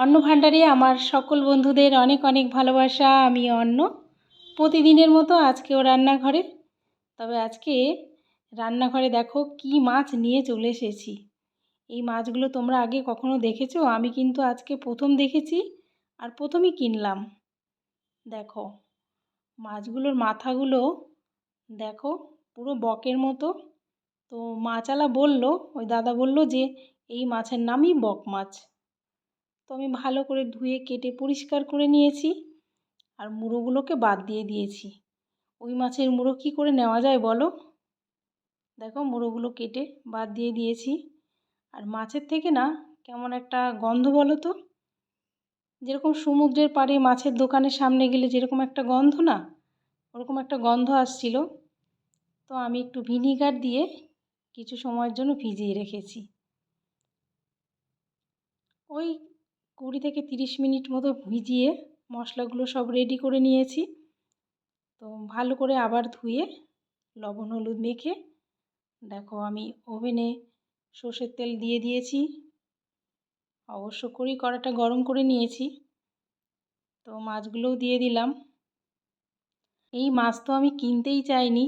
অন্ন ভাণ্ডারে আমার সকল বন্ধুদের অনেক অনেক ভালোবাসা, আমি অন্ন। প্রতিদিনের মতো আজকেও রান্নাঘরে। তবে আজকে রান্নাঘরে দেখো কি মাছ নিয়ে চলে এসেছি। এই মাছগুলো তোমরা আগে কখনো দেখেছ? আমি কিন্তু আজকে প্রথম দেখেছি আর প্রথমই কিনলাম। দেখো, মাছগুলোর মাথাগুলো দেখো, পুরো বকের মতো। তো মাছওয়ালা বলল, ওই দাদা বলল যে, এই মাছের নামই বক মাছ। তো আমি ভালো করে ধুয়ে, কেটে, পরিষ্কার করে নিয়েছি আর মুড়োগুলোকে বাদ দিয়ে দিয়েছি। ওই মাছের মুড়ো কী করে নেওয়া যায় বলো? দেখো মুড়োগুলো কেটে বাদ দিয়ে দিয়েছি। আর মাছের থেকে না কেমন একটা গন্ধ বলো তো? যেরকম সমুদ্রের পাড়ে মাছের দোকানের সামনে গেলে যেরকম একটা গন্ধ না, ওরকম একটা গন্ধ আসছিল। তো আমি একটু ভিনিগার দিয়ে কিছু সময়ের জন্য ভিজিয়ে রেখেছি। ওই কুড়ি থেকে তিরিশ মিনিট মতো ভিজিয়ে মশলাগুলো সব রেডি করে নিয়েছি। তো ভালো করে আবার ধুয়ে লবণ, হলুদ মেখে দেখো আমি ওভেনে সর্ষের তেল দিয়ে দিয়েছি। অবশ্য করেই কড়াটা গরম করে নিয়েছি। তো মাছগুলোও দিয়ে দিলাম। এই মাছ তো আমি কিনতেই চাইনি।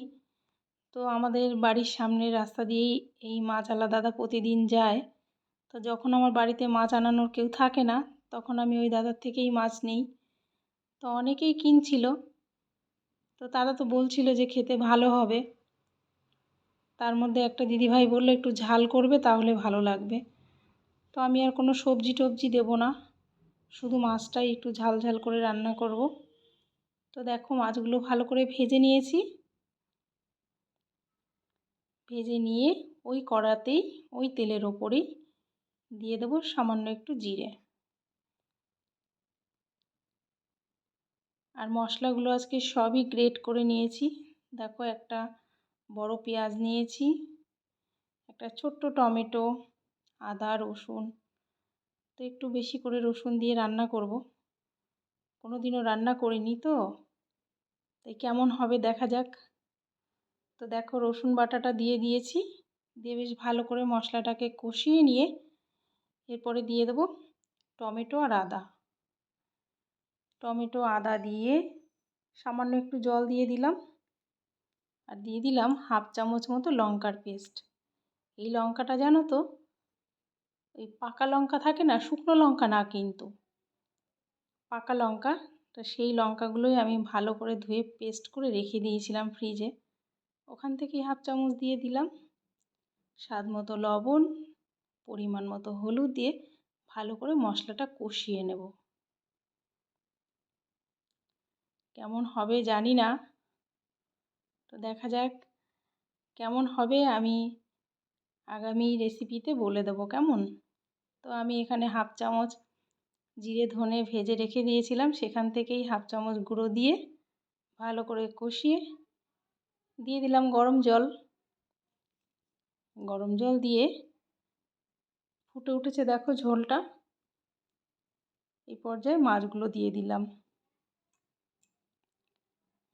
তো আমাদের বাড়ির সামনের রাস্তা দিয়েই এই মাছওয়ালা দাদা প্রতিদিন যায়। তো যখন আমার বাড়িতে মাছ আনানোর কেউ থাকে না তখন আমি ওই দাদার থেকেই মাছ নিই। তো অনেকেই কিনছিল। তো তারা তো বলছিল যে খেতে ভালো হবে। তার মধ্যে একটা দিদিভাই বলল, একটু ঝাল করবে তাহলে ভালো লাগবে। তো আমি আর কোনো সবজি টবজি দেবো না। শুধু মাছটাই একটু ঝাল ঝাল করে রান্না করব। তো দেখো মাছগুলো ভালো করে ভেজে নিয়েছি। ভেজে নিয়ে ওই কড়াতেই ওই তেলের ওপরেই দিয়ে দেবো সামান্য একটু জিরে। আর মশলাগুলো আজকে সবই গ্রেট করে নিয়েছি। দেখো একটা বড় পেঁয়াজ নিয়েছি, একটা ছোট্ট টমেটো, আদা, রসুন। তো একটু বেশি করে রসুন দিয়ে রান্না করব। কোনো দিনও রান্না করিনি তো, তাই কেমন হবে দেখা যাক। তো দেখো রসুন বাটাটা দিয়ে দিয়েছি, দিয়ে বেশ ভালো করে মশলাটাকে কষিয়ে নিয়ে এরপরে দিয়ে দেবো টমেটো আর আদা। টমেটো, আদা দিয়ে সামান্য একটু জল দিয়ে দিলাম। আর দিয়ে দিলাম হাফ চামচ মতো লঙ্কার পেস্ট। এই লঙ্কাটা জানো তো, ওই পাকা লঙ্কা থাকে না, শুকনো লঙ্কা না কিন্তু। পাকা লঙ্কা, তো সেই লঙ্কাগুলোই আমি ভালো করে ধুয়ে পেস্ট করে রেখে দিয়েছিলাম ফ্রিজে। ওখান থেকেই হাফ চামচ দিয়ে দিলাম স্বাদ মতো লবণ, পরিমাণ মতো হলুদ দিয়ে ভালো করে মশলাটা কষিয়ে নেব। কেমন হবে জানি না। তো দেখা যাক কেমন হবে, আমি আগামী রেসিপিতে বলে দেবো কেমন। তো আমি এখানে হাফ চামচ জিরে ধনে ভেজে রেখে দিয়েছিলাম, সেখান থেকেই হাফ চামচ গুঁড়ো দিয়ে ভালো করে কষিয়ে দিয়ে দিলাম গরম জল। গরম জল দিয়ে ফুটে উঠেছে দেখো ঝোলটা। এই পর্যায়ে মাছগুলো দিয়ে দিলাম।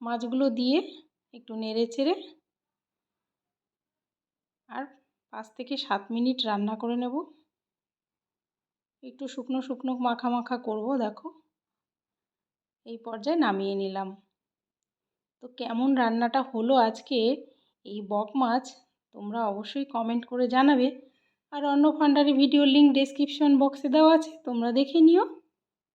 মাছগুলো দিয়ে একটু নেড়ে চেড়ে আর পাঁচ থেকে সাত মিনিট রান্না করে নেব। একটু শুকনো শুকনো মাখা মাখা করব, দেখো। এই পর্যায়ে নামিয়ে নিলাম। তো কেমন রান্নাটা হলো আজকে এই বক মাছ, তোমরা অবশ্যই কমেন্ট করে জানাবে। আর অন্য ফান্ডারি ভিডিও লিঙ্ক ডেসক্রিপশন বক্সে দেওয়া আছে, তোমরা দেখে নিও।